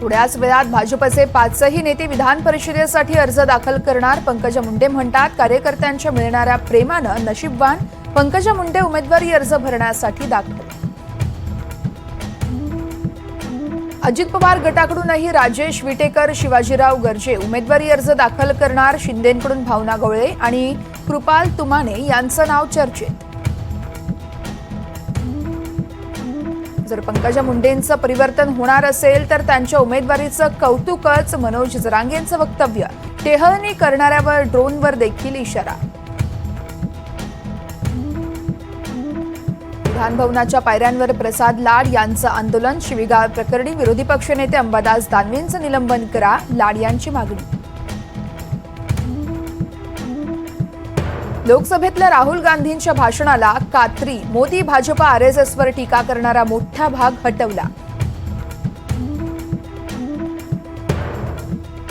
थोड्याच वेळात भाजपचे पाचही नेते विधान परिषदेसाठी अर्ज दाखल करणार. पंकजा मुंडे म्हणतात कार्यकर्त्यांच्या मिळणाऱ्या प्रेमानं नशीबवान पंकजा मुंडे उमेदवारी अर्ज भरण्यासाठी दाखल. अजित पवार गटाकडूनही राजेश विटेकर शिवाजीराव गर्जे उमेदवारी अर्ज दाखल करणार. शिंदेकडून भावना गवळे आणि कृपाल तुमाने यांचं नाव चर्चेत. जर पंकजा मुंडेंचं परिवर्तन होणार असेल तर त्यांच्या उमेदवारीचं कौतुकच मनोज जरांगेंचं वक्तव्य. टेहळणी करणाऱ्यावर ड्रोनवर देखील इशारा. विधानभवनाच्या पायऱ्यांवर प्रसाद लाड यांचं आंदोलन शिवीगाळ प्रकरणी विरोधी पक्षनेते अंबादास दानवेंचं निलंबन करा लाड यांची मागणी. लोकसभेतल्या राहुल गांधींच्या भाषणाला कात्री. मोदी भाजपा आर एस एसवर टीका करणारा मोठा भाग हटवला.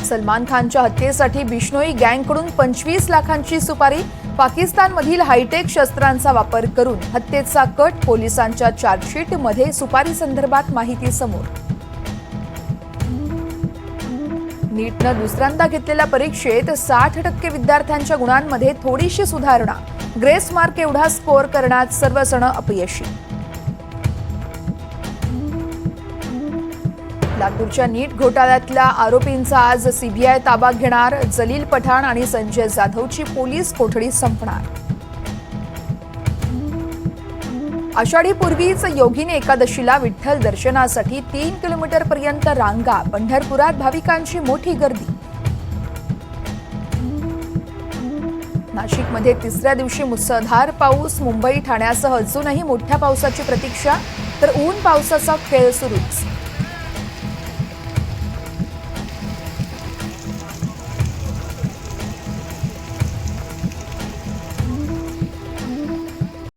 सलमान खानच्या हत्येसाठी बिश्नोई गँगकडून पंचवीस लाखांची सुपारी. पाकिस्तानमधील हायटेक शस्त्रांचा वापर करून हत्येचा कट पोलिसांच्या चार्जशीटमध्ये सुपारी संदर्भात माहिती समोर. नीटनं दुसऱ्यांदा घेतलेल्या परीक्षेत साठ टक्के विद्यार्थ्यांच्या गुणांमध्ये थोडीशी सुधारणा. ग्रेस मार्क एवढा स्कोअर करण्यात सर्वजण अपयशी. लातूरच्या नीट घोटाळ्यातल्या आरोपींचा आज सीबीआय ताबा घेणार जलील पठाण आणि संजय जाधवची पोलीस कोठडी संपणार. आषाढी पूर्वीच योगिनी एकादशीला विठ्ठल दर्शनासाठी तीन किलोमीटर पर्यंत रांगा पंढरपुरात भाविकांची मोठी गर्दी. नाशिकमध्ये तिसऱ्या दिवशी मुसळधार पाऊस मुंबई ठाण्यासह अजूनही मोठ्या पावसाची प्रतीक्षा तर ऊन पावसाचा खेळ सुरूच.